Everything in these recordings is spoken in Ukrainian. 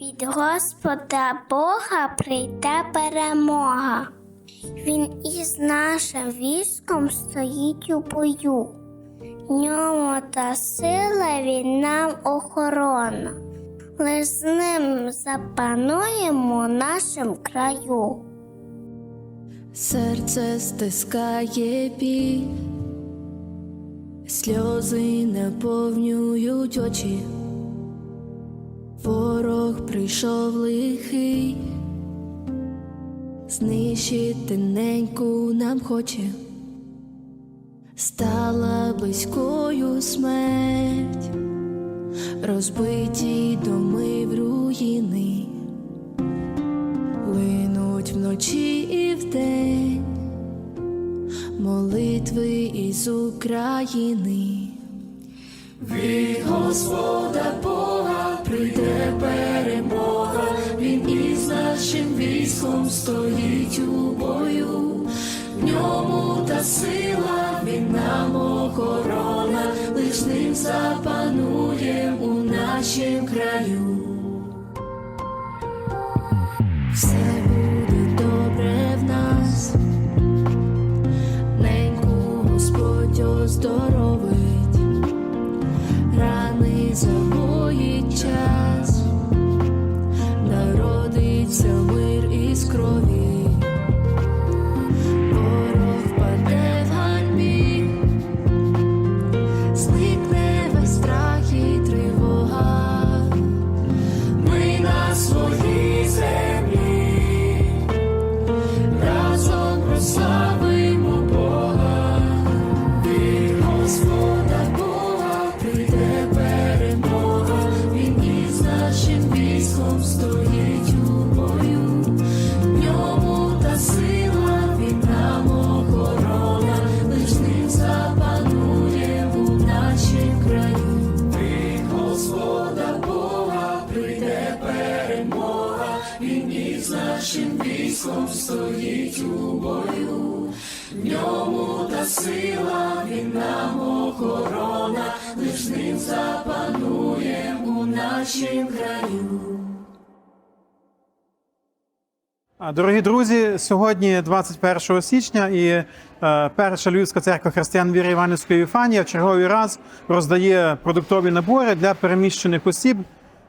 Від Господа Бога прийде перемога. Він із нашим військом стоїть у бою. Ньому та сила він нам охорона. Лиш з ним запануємо в нашому краю. Серце стискає біль, сльози наповнюють очі. Ворог прийшов лихий, знищити неньку нам хоче, стала близькою смерть, розбиті доми в руїни. Линуть вночі і вдень молитви із України. Від Господа Бога прийде перемога, Він із нашим військом стоїть у бою, в ньому та сила, він нам охорона, лиш ним запанує у нашім краю. Все Він із нашим військом стоїть у бою, в ньому та сила, він нам охорона, лиш ним запанує у нашім краю. Дорогі друзі, сьогодні 21 січня і е, перша Львівська церква християн віри Іванівської Єфанія в черговий раз роздає продуктові набори для переміщених осіб,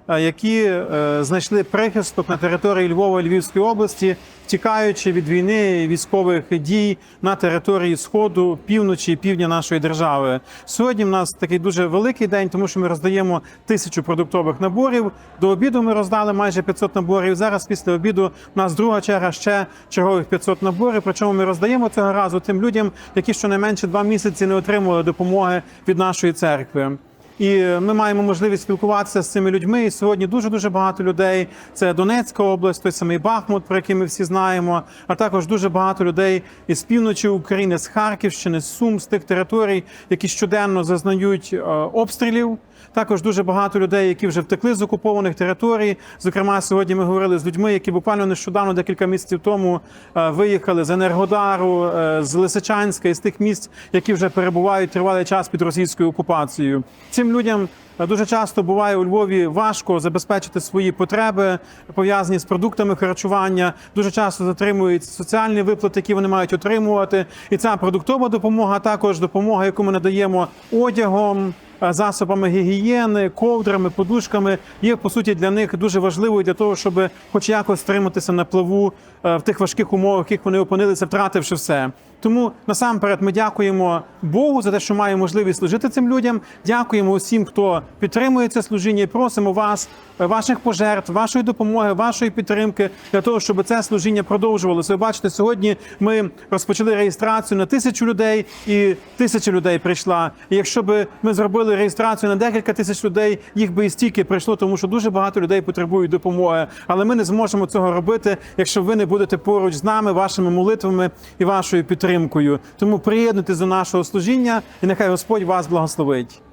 які е, знайшли прихисток на території Львова Львівської області, втікаючи від війни військових дій на території сходу, півночі і півдня нашої держави. Сьогодні в нас такий дуже великий день, тому що ми роздаємо тисячу продуктових наборів. До обіду ми роздали майже 500 наборів. Зараз після обіду у нас друга черга ще чергових 500 наборів. Причому ми роздаємо цього разу тим людям, які щонайменше два місяці не отримували допомоги від нашої церкви. І ми маємо можливість спілкуватися з цими людьми. І сьогодні дуже дуже багато людей. Це Донецька область, той самий Бахмут, про який ми всі знаємо. А також дуже багато людей із півночі України, з Харківщини, з Сум, з тих територій, які щоденно зазнають е, обстрілів. Також дуже багато людей, які вже втекли з окупованих територій. Зокрема, сьогодні ми говорили з людьми, які буквально нещодавно, декілька місяців тому, е, виїхали з Енергодару, е, з Лисичанська, із тих місць, які вже перебувають тривалий час під російською окупацією. Цим людям е, дуже часто буває у Львові важко забезпечити свої потреби, пов'язані з продуктами харчування. Дуже часто затримують соціальні виплати, які вони мають отримувати. І ця продуктова допомога, а також допомога, яку ми надаємо одягом. Е, Засобами гігієни, ковдрами, подушками є по суті для них дуже важливою для того, щоб хоч якось стриматися на плаву е, в тих важких умовах, в яких вони опинилися, втративши все. Тому насамперед ми дякуємо Богу за те, що маємо можливість служити цим людям. Дякуємо усім, хто підтримує це служіння, і просимо вас, е, ваших пожертв, вашої допомоги, вашої підтримки для того, щоб це служіння продовжувалося. Ви бачите, сьогодні ми розпочали реєстрацію на тисячу людей, і тисяча людей прийшла. І якщо б ми зробили реєстрацію на декілька тисяч людей, їх би і стільки прийшло, тому що дуже багато людей потребують допомоги. Але ми не зможемо цього робити, якщо ви не будете поруч з нами, вашими молитвами і вашою підтримкою. Тому приєднуйтесь до нашого служіння, і нехай Господь вас благословить.